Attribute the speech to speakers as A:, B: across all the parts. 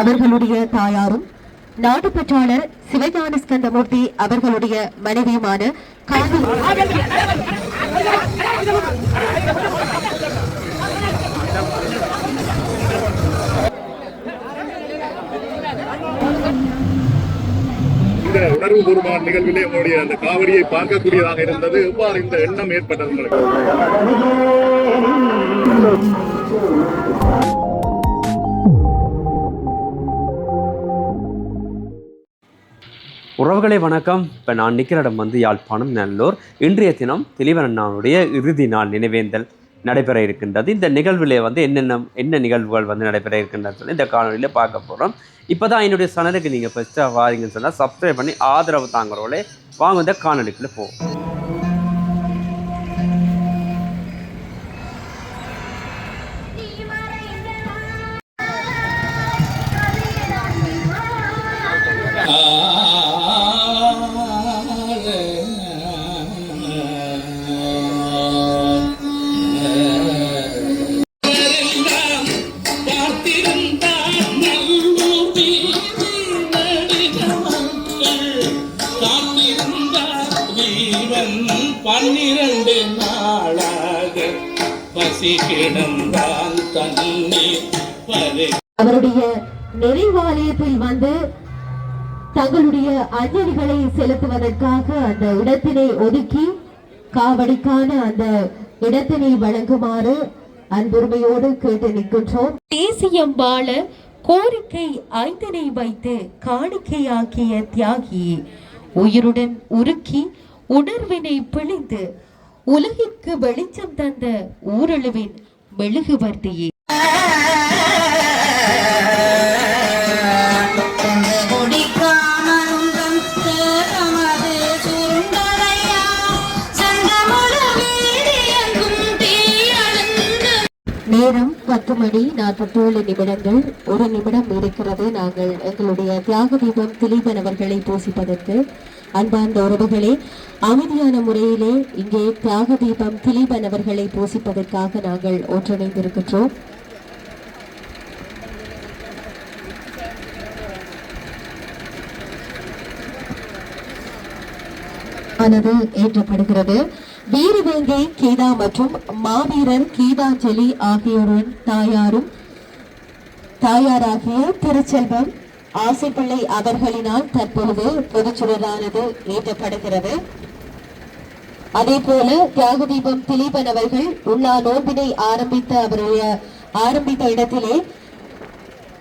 A: அவர்களுடைய தாயாரும் நாட்டுப்பற்றாளர் சிவஞான ஸ்கந்தமூர்த்தி அவர்களுடைய மனைவியுமான காதல்
B: இந்த உணர்வுபூர்வமான நிகழ்விலே உங்களுடைய அந்த காவடியை பார்க்கக்கூடியதாக இருந்தது. எவ்வாறு இந்த எண்ணம் ஏற்பட்டது. உங்களுக்கு
C: உறவுகளை வணக்கம். இப்போ நான் நிற்கிற இடம் வந்து யாழ்ப்பாணம் நல்லூர். இன்றைய தினம் திலீவனண்ணாவுடைய இறுதி நாள் நினைவேந்தல் நடைபெற இருக்கின்றது. இந்த நிகழ்விலே வந்து என்னென்ன என்ன நிகழ்வுகள் வந்து நடைபெற இருக்கின்றது சொல்லி இந்த காணொலியில் பார்க்க போகிறோம் இப்போ தான் என்னுடைய சேனலுக்கு நீங்கள் ஃபஸ்ட்டாக வாரீங்கன்னு சொன்னால் சப்ஸ்கிரைப் பண்ணி ஆதரவு தாங்குறவங்களே வாங்க இந்த காணொலிக்குள்ளே போவோம்.
D: பசி தண்ணீர்
A: அவருடைய நிறைவாலயத்தில் வந்து தங்களுடைய அஞ்சலிகளை செலுத்துவதற்காக அந்த இடத்தினை ஒதுக்கி காவடிக்கான அந்த இடத்தினை வழங்குமாறு அன்புரிமையோடு கேட்டு நிற்கின்றோம். தேசியம் வாழ கோரிக்கை ஐந்தனை வைத்து காணிக்கையாக்கிய தியாகி உயிருடன் உருக்கி உணர்வினை பிழிந்து உலகிற்கு வெளிச்சம் தந்த ஊரழுவின் மெழுகுவர்த்தியே. பத்து மணி நாற்பத்தேழு நிமிடங்கள் ஒரு நிமிடம் இருக்கிறது. நாங்கள் எங்களுடைய தியாக தீபம் திலீபன் அவர்களை பூசிப்பதற்கு. அன்பார்ந்த உறவுகளே அமைதியான முறையிலே இங்கே தியாக தீபம் திலீபன் அவர்களை பூசிப்பதற்காக நாங்கள் ஒன்றிணைந்திருக்கின்றோம். ஆனது ஏற்றப்படுகிறது. வீரவேங்கை கீதா மற்றும் மாவீரர் கீதாஞ்சலி ஆகியோரின் தாயாரும் தாயாராகிய திருச்செல்வம் ஆசைப்பிள்ளை அவர்களினால் தற்பொழுது பொதுச்சுடரானது ஏற்றப்படுகிறது அதே போல தியாகதீபம் திலீபன் அவர்கள் உள்ளா நோன்பினை ஆரம்பித்த அவருடைய ஆரம்பித்த இடத்திலே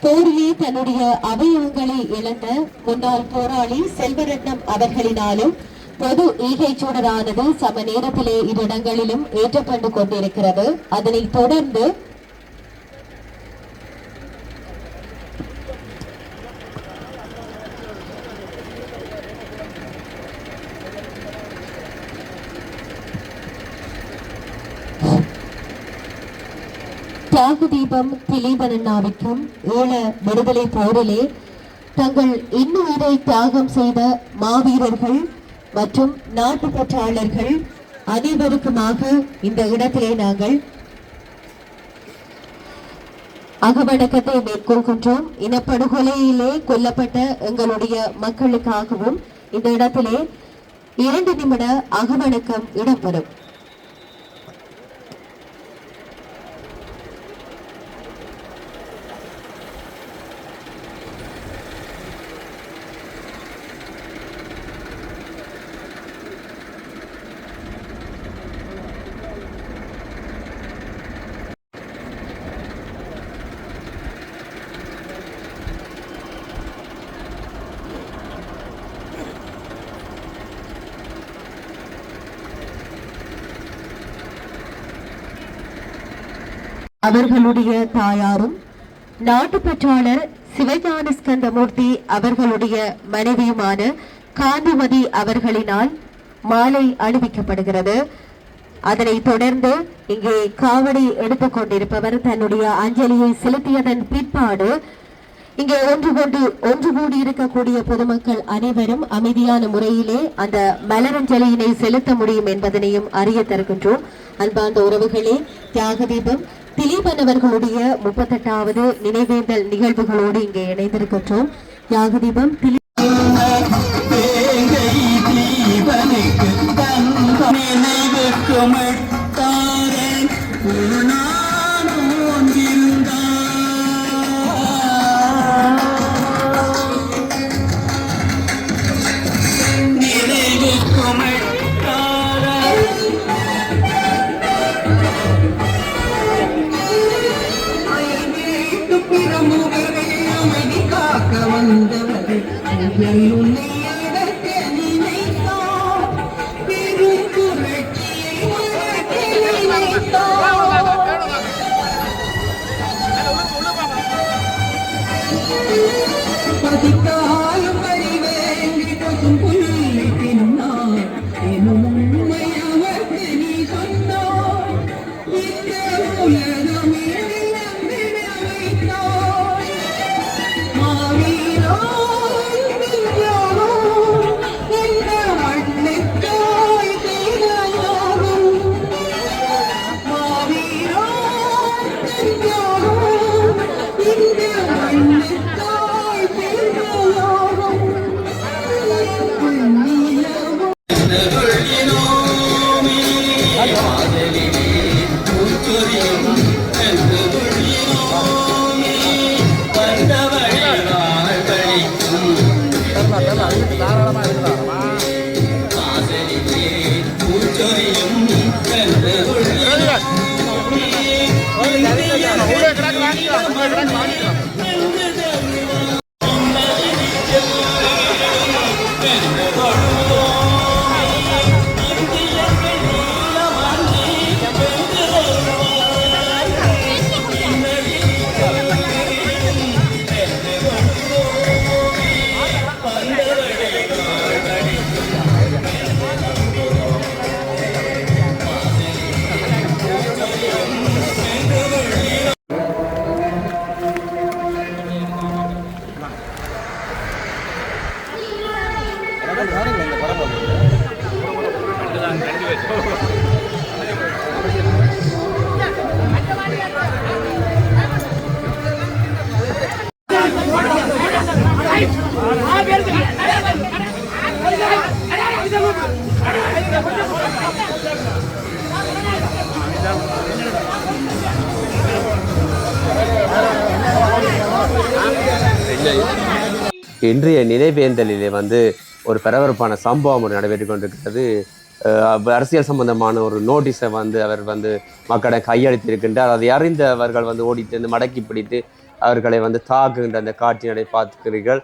A: போரிலே தன்னுடைய அவயவங்களை இழந்த முன்னாள் போராளி செல்வரத்னம் அவர்களினாலும் பொது ஈகை சூடரானது சம நேரத்திலே இரு இடங்களிலும் ஏற்றப்பட்டு கொண்டிருக்கிறது. அதனைத் தொடர்ந்து தியாக தீபம் திலீபனண்ணாவிற்கும் ஈழ விடுதலை போரிலே தங்கள் இன்னுயிரை தியாகம் செய்த மாவீரர்கள் மற்றும் நாட்டுப்பற்றாளர்கள் அனைவருக்குமாக இந்த இடத்திலே நாங்கள் அகவணக்கத்தை மேற்கொள்கின்றோம். இனப்படுகொலையிலே கொல்லப்பட்ட எங்களுடைய மக்களுக்காகவும் இந்த இடத்திலே இரண்டு நிமிட அகவணக்கம் இடம்பெறும். அவர்களுடைய தாயாரும் நாட்டுப்பற்றாளர் சிவஞான ஸ்கந்தமூர்த்தி அவர்களுடைய மனைவியுமான காந்திமதி அவர்களினால் மாலை அணிவிக்கப்படுகிறது. அதனைத் தொடர்ந்து இங்கே காவடி எடுத்துக் கொண்டிருப்பவர் தன்னுடைய அஞ்சலியை செலுத்தியதன் பிற்பாடு இங்கே ஒன்று கொண்டு ஒன்று கூடி இருக்கக்கூடிய பொதுமக்கள் அனைவரும் அமைதியான முறையிலே அந்த மலரஞ்சலியினை செலுத்த முடியும் என்பதனையும் அறிய தருகின்றோம். அன்பார்ந்த உறவுகளே தியாக தீபம். திலீபன் அவர்களுடைய முப்பத்தெட்டாவது நினைவேந்தல் நிகழ்வுகளோடு இங்கே இணைந்திருக்கின்றோம். யாகதீபம்
E: Patito
C: இன்றைய நினைவேந்தலிலே வந்து ஒரு பரபரப்பான சம்பவம் ஒன்று நடைபெற்று கொண்டிருக்கிறது. அரசியல் சம்பந்தமான ஒரு நோட்டீஸை வந்து அவர் வந்து மக்களிடம் கையளித்திருக்கின்றார். அதை அறிந்தவர்கள் வந்து ஓடிட்டு வந்து மடக்கி பிடித்து அவர்களை வந்து தாக்குகின்ற அந்த காட்சியினை
B: பார்த்துக்கிறீர்கள்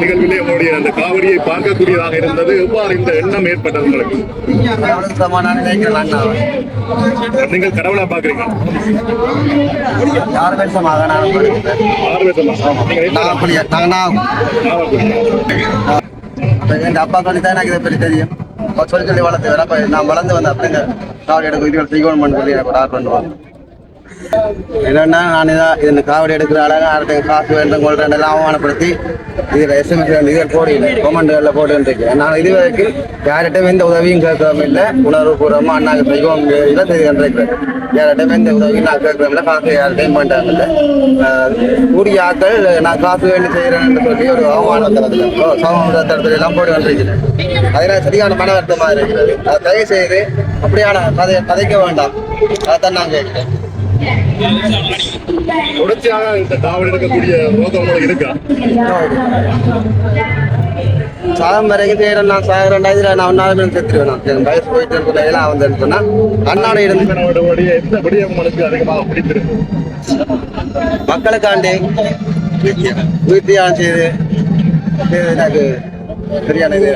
B: நிகழ்விலே உங்களுடைய அந்த காவிரியை பார்க்கக்கூடியதாக இருந்தது. எவ்வாறு இந்த எண்ணம் ஏற்பட்டது உங்களுக்கு? நீங்கள் கடவுளா பாக்குறீங்க
F: யார் பேசமாக
B: ஆறு வருஷமா நீங்க
F: எங்க அப்பா சொல்லி தான் எனக்கு இதை பற்றி தெரியும் சொல்லி சொல்லி வளர்த்து அப்ப நான் வளர்ந்து வந்தேன் அப்படிங்க நான் எனக்கு இதுகள் செய்யணும் சொல்லி எனக்கு ஒரு ஆர்வம் பண்ணுவாங்க என்னன்னா நான் இதை இந்த காவடி எடுக்கிற அழகாக யார்கிட்ட காசு வேண்டும் கொள்றேன் எல்லாம் அவமானப்படுத்தி இதில் எஸ்எம்எஸ் இதில் போடுறேன் கொமெண்ட்களில் போட்டுருக்கேன் நான் இது வரைக்கும் யார்கிட்டையும் எந்த உதவியும் கேட்கவும் இல்லை. உணர்வு பூர்வமாக அண்ணாக்கு செய்வோம் இதை தெரிஞ்சிருக்கிறேன் யார்கிட்டையும் எந்த உதவியும் நான் கேட்கறோம் இல்லை. காசு யார்கிட்டையும் பண்ணிட்டாங்க இல்லை. கூடிய ஆக்கள் நான் காசு வேண்டி செய்கிறேன்னு சொல்லி ஒரு அவமானத்தில் சமூகத்தில் எல்லாம் போட்டு வந்திருக்கிறேன் அதனால் சரியான மன வருத்தமாக இருக்கிறது. அதை தயவு செய்து அப்படியான கதை கதைக்க வேண்டாம். அதான் நான் கேட்கிறேன்.
B: தொடர்ச்சியாக இந்த காவடி எடுக்கக்கூடிய நோக்கம் இருக்கா?
F: சாதம் வரைக்கும் செய்யறேன் நான். சாகிறேன் இதில் நான் ஒன்றாவது செத்துருவேன் நான். என் வயசு போயிட்டு எல்லாம் வந்தேன்னு சொன்னா அண்ணாட இருந்து.
B: திலீபனுடைய எந்த விடயம் உங்களுக்கு அதிகமாக பிடித்திருக்கு?
F: மக்களுக்காண்டி செய்து செய்து எனக்கு சரியான இது.